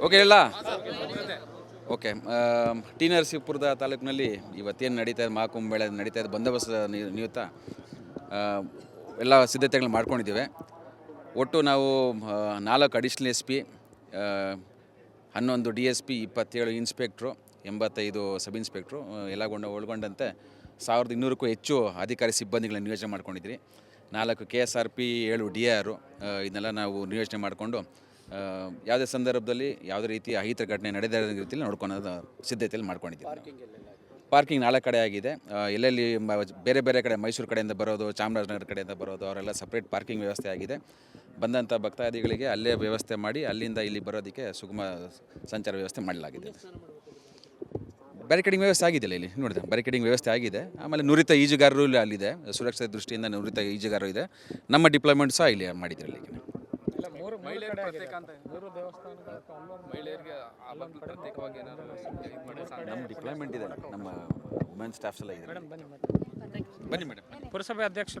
Okay, ಇಲ್ಲ? Okay T ನರಸೀಪುರದ ತಾಲೂಕಿನಲ್ಲಿ ಇವತ್ತೇನು ನಡೀತಾ ಇದೆ, ಮಹಾಕುಂಭ ನಡೀತಾ ಇದೆ, ಬಂದೋಬಸ್ತ್ ನಿ- ನಿಯುಕ್ತ ಎಲ್ಲ ಸಿದ್ಧತೆಗಳು ಮಾಡ್ಕೊಂಡಿದ್ದೇವೆ. ಒಟ್ಟು ನಾವು ನಾಲ್ಕು ಅಡಿಷ್ನಲ್ ಎಸ್ ಪಿ ಹನ್ನೊಂದು ಡಿ ಎಸ್ ಪಿ, ಇಪ್ಪತ್ತೇಳು ಇನ್ಸ್ಪೆಕ್ಟ್ರು, ಎಂಬತ್ತೈದು ಸಬ್ ಇನ್ಸ್ಪೆಕ್ಟ್ರು ಎಲ್ಲ ಗೊಂಡ, ಒಳಗೊಂಡಂತೆ ಸಾವಿರದ ಇನ್ನೂರಕ್ಕೂ ಹೆಚ್ಚು ಅಧಿಕಾರಿ ಸಿಬ್ಬಂದಿಗಳನ್ನ ನಿಯೋಜನೆ ಮಾಡ್ಕೊಂಡಿದ್ರಿ ನಾಲ್ಕು ಕೆ ಎಸ್ ಆರ್ ಪಿ ಏಳು ಡಿ ಆರು ಇದನ್ನೆಲ್ಲ ನಾವು ನಿಯೋಜನೆ ಮಾಡಿಕೊಂಡು ಯಾವುದೇ ಸಂದರ್ಭದಲ್ಲಿ ಯಾವುದೇ ರೀತಿ ಅಹಿತ ಘಟನೆ ನಡೆದ ರೀತಿಯಲ್ಲಿ ನೋಡ್ಕೊಳ್ಳೋದು ಸಿದ್ಧತೆಯಲ್ಲಿ ಮಾಡ್ಕೊಂಡಿದ್ದೀವಿ ಪಾರ್ಕಿಂಗ್ ನಾಲ್ಕು ಕಡೆ ಆಗಿದೆ. ಎಲ್ಲೆಲ್ಲಿ ಬೇರೆ ಬೇರೆ ಕಡೆ ಮೈಸೂರು ಕಡೆಯಿಂದ ಬರೋದು ಚಾಮರಾಜನಗರ ಕಡೆಯಿಂದ ಬರೋದು ಅವರೆಲ್ಲ ಸಪ್ರೇಟ್ ಪಾರ್ಕಿಂಗ್ ವ್ಯವಸ್ಥೆ ಆಗಿದೆ. ಬಂದಂಥ ಭಕ್ತಾದಿಗಳಿಗೆ ಅಲ್ಲೇ ವ್ಯವಸ್ಥೆ ಮಾಡಿ ಅಲ್ಲಿಂದ ಇಲ್ಲಿ ಬರೋದಕ್ಕೆ ಸುಗಮ ಸಂಚಾರ ವ್ಯವಸ್ಥೆ ಮಾಡಲಾಗಿದೆ. ಬ್ಯಾರಿಕೇಡಿಂಗ್ ವ್ಯವಸ್ಥೆ ಆಗಿದೆ ಇಲ್ಲಿ? ನೋಡಿದೆ ಬ್ಯಾರಿಕೇಡಿಂಗ್ ವ್ಯವಸ್ಥೆ ಆಗಿದೆ. ಆಮೇಲೆ ನುರಿತ ಈಜುಗಾರರು ಇಲ್ಲಿ ಅಲ್ಲಿದೆ. ಸುರಕ್ಷತೆ ದೃಷ್ಟಿಯಿಂದ ನುರಿತ ಈಜುಗಾರರು ಇದೆ. ನಮ್ಮ ಡಿಪ್ಲಾಯ್ಮೆಂಟ್ ಸಹ ಇಲ್ಲಿ ಮಾಡಿದ್ರು ಇಲ್ಲಿ ನಮ್ಮ ಡಿಪ್ಲಾಯ್ಮೆಂಟ್ ಇದೆ. ನಮ್ಮ ವುಮೆನ್ ಸ್ಟಾಫ್ಸ್ ಎಲ್ಲ ಇದೆ. ಬನ್ನಿ ಮೇಡಮ್ ಪುರಸಭೆ ಅಧ್ಯಕ್ಷರು